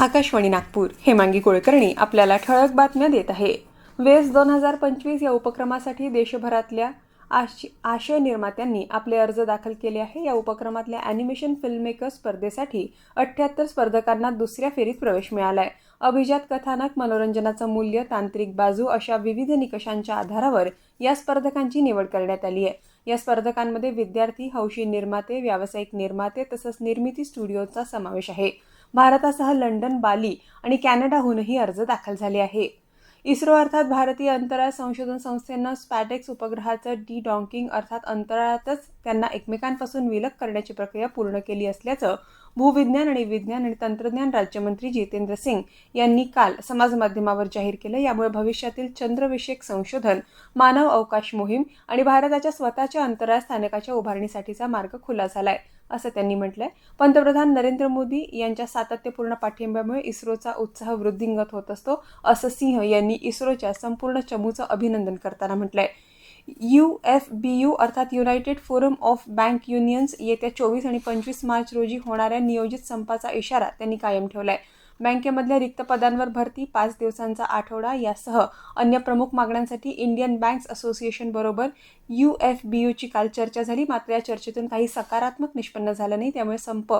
आकाशवाणी नागपूर. हेमांगी कुलकर्णी आपल्याला ठळक बातम्या देत आहे. वेस दोन हजार पंचवीस या उपक्रमासाठी देशभरातल्या आश आशय निर्मात्यांनी आपले अर्ज दाखल केले आहे. या उपक्रमातल्या ॲनिमेशन फिल्ममेकर स्पर्धेसाठी अठ्ठ्याहत्तर स्पर्धकांना दुसऱ्या फेरीत प्रवेश मिळाला आहे अभिजात कथानक मनोरंजनाचं मूल्य तांत्रिक बाजू अशा विविध निकषांच्या आधारावर या स्पर्धकांची निवड करण्यात आली आहे. या स्पर्धकांमध्ये विद्यार्थी हौशी निर्माते व्यावसायिक निर्माते तसंच निर्मिती स्टुडिओचा समावेश आहे. भारतासह लंडन बाली आणि कॅनडाहूनही अर्ज दाखल झाले आहे. इस्रो अर्थात भारतीय अंतराळ संशोधन संस्थेनं स्पॅटेक्स उपग्रहाचं डी डॉंकिंग अर्थात अंतराळातच त्यांना एकमेकांपासून विलग करण्याची प्रक्रिया पूर्ण केली असल्याचं भूविज्ञान आणि विज्ञान आणि तंत्रज्ञान राज्यमंत्री जितेंद्र सिंग यांनी काल समाजमाध्यमावर जाहीर केलं. यामुळे भविष्यातील चंद्रविषयक संशोधन मानव अवकाश मोहीम आणि भारताच्या स्वतःच्या अंतराळ स्थानकाच्या उभारणीसाठीचा मार्ग खुला झाला आहे असं त्यांनी म्हटलंय. पंतप्रधान नरेंद्र मोदी यांच्या सातत्यपूर्ण पाठिंब्यामुळे इस्रोचा उत्साह वृद्धिंगत होत असतो असं सिंह यांनी इस्रोच्या संपूर्ण चमूचं अभिनंदन करताना म्हटलंय. यू एफ बी यू अर्थात United Forum of Bank Unions येत्या चोवीस आणि पंचवीस मार्च रोजी होणाऱ्या नियोजित संपाचा इशारा त्यांनी कायम ठेवला आहे बँकेमधल्या रिक्त पदांवर भरती पाच दिवसांचा आठवडा यासह अन्य प्रमुख मागण्यांसाठी इंडियन बँक्स असोसिएशन बरोबर यू एफ बी यूची काल चर्चा झाली. मात्र या चर्चेतून काही सकारात्मक निष्पन्न झालं नाही त्यामुळे संप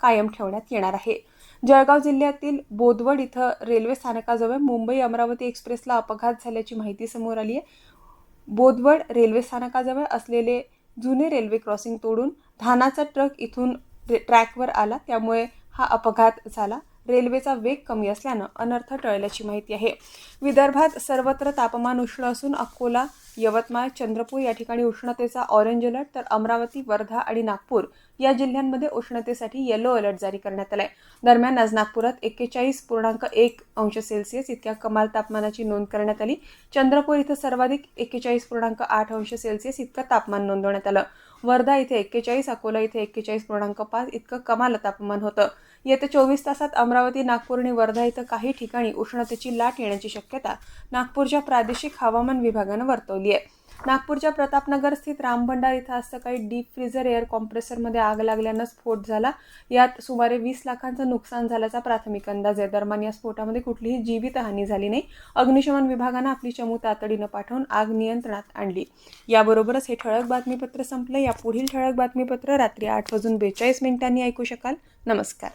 कायम ठेवण्यात येणार आहे. जळगाव जिल्ह्यातील बोदवड इथं रेल्वे स्थानकाजवळ मुंबई अमरावती एक्सप्रेसला अपघात झाल्याची माहिती समोर आली आहे. बोदवड रेल्वे स्थानकाजवळ असलेले जुने रेल्वे क्रॉसिंग तोडून धानाचा ट्रक इथून ट्रॅकवर आला त्यामुळे हा अपघात झाला. रेल्वेचा वेग कमी असल्यानं अनर्थ टळल्याची माहिती आहे. विदर्भात सर्वत्र तापमान उष्ण असून अकोला यवतमाळ चंद्रपूर या ठिकाणी उष्णतेचा ऑरेंज अलर्ट तर अमरावती वर्धा आणि नागपूर या जिल्ह्यांमध्ये उष्णतेसाठी येलो अलर्ट जारी करण्यात आलाय. दरम्यान आज नागपुरात एक्केचाळीस पूर्णांक एक अंश सेल्सिअस इतक्या कमाल तापमानाची नोंद करण्यात आली. चंद्रपूर इथं सर्वाधिक एक्केचाळीस पूर्णांक आठ अंश सेल्सिअस इतकं तापमान नोंदवण्यात आलं. वर्धा इथे एक्केचाळीस अकोला इथे एक्केचाळीस पूर्णांक पाच इतकं कमाल तापमान होतं. येत्या चोवीस तासात अमरावती नागपूर आणि वर्धा इथं काही ठिकाणी उष्णतेची लाट येण्याची शक्यता नागपूरच्या प्रादेशिक हवामान विभागानं वर्तवली आहे. नागपूरच्या प्रतापनगर स्थित रामभंडार इथं आज सकाळी डीप फ्रीझर एअर कॉम्प्रेसरमध्ये आग लागल्यानं स्फोट झाला. यात सुमारे वीस लाखांचं नुकसान झाल्याचा प्राथमिक अंदाज आहे. दरम्यान या स्फोटामध्ये कुठलीही जीवितहानी झाली नाही. अग्निशमन विभागानं आपली चमू तातडीनं पाठवून आग नियंत्रणात आणली. याबरोबरच हे ठळक बातमीपत्र संपलं. या पुढील ठळक बातमीपत्र रात्री आठ वाजून बेचाळीस मिनिटांनी ऐकू शकाल. नमस्कार.